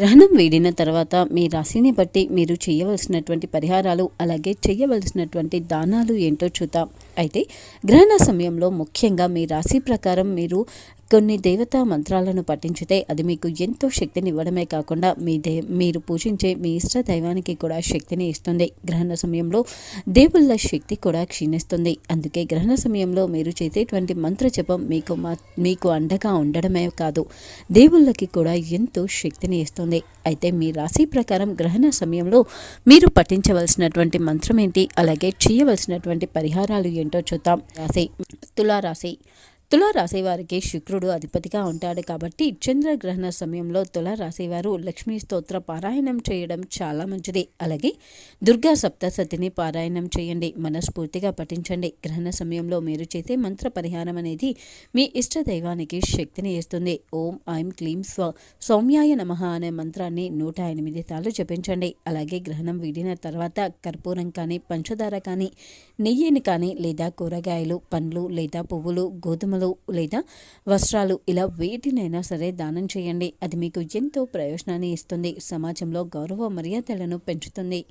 గ్రహణం వీడిన తర్వాత మీ రాశిని బట్టి మీరు చేయవలసినటువంటి పరిహారాలు అలాగే చేయవలసినటువంటి దానాలు ఏంటో చూద్దాం. అయితే గ్రహణ సమయంలో ముఖ్యంగా మీ రాశి ప్రకారం మీరు కొన్ని దేవతా మంత్రాలను పఠించితే అది మీకు ఎంతో శక్తిని ఇవ్వడమే కాకుండా మీ దే మీరు పూజించే మీ ఇష్ట దైవానికి కూడా శక్తిని ఇస్తుంది. గ్రహణ సమయంలో దేవుళ్ళ శక్తి కూడా క్షీణిస్తుంది. అందుకే గ్రహణ సమయంలో మీరు చేసేటువంటి మంత్ర జపం మీకు మా మీకు అండగా ఉండడమే కాదు దేవుళ్ళకి కూడా ఎంతో శక్తిని ఇస్తుంది. అయితే మీ రాశి ప్రకారం గ్రహణ సమయంలో మీరు పఠించవలసినటువంటి మంత్రం ఏంటి? అలాగే చేయవలసినటువంటి పరిహారాలు ఏంటో చూద్దాం. రాశి. తులారాశి. తులారాశి రాసేవారికి శుక్రుడు అధిపతిగా ఉంటాడు కాబట్టి చంద్రగ్రహణ సమయంలో తులారాశి రాసేవారు లక్ష్మీ స్తోత్ర పారాయణం చేయడం చాలా మంచిది. అలాగే దుర్గా సప్తసతిని పారాయణం చేయండి. మనస్ఫూర్తిగా పఠించండి. గ్రహణ సమయంలో మీరు చేసే మంత్ర పరిహారం అనేది మీ ఇష్ట దైవానికి శక్తిని ఇస్తుంది. ఓం ఐం క్లీం స్వ సౌమ్యాయ నమ అనే మంత్రాన్ని నూట ఎనిమిది సార్లు జపించండి. అలాగే గ్రహణం వీడిన తర్వాత కర్పూరం కానీ పంచదార కానీ నెయ్యిని కానీ లేదా కూరగాయలు పండ్లు లేదా పువ్వులు గోధుమలు లేదా వస్త్రాలు ఇలా వేటినైనా సరే దానం చేయండి. అది మీకు ఎంతో ప్రయోజనాన్ని ఇస్తుంది. సమాజంలో గౌరవ మర్యాదలను పెంచుతుంది.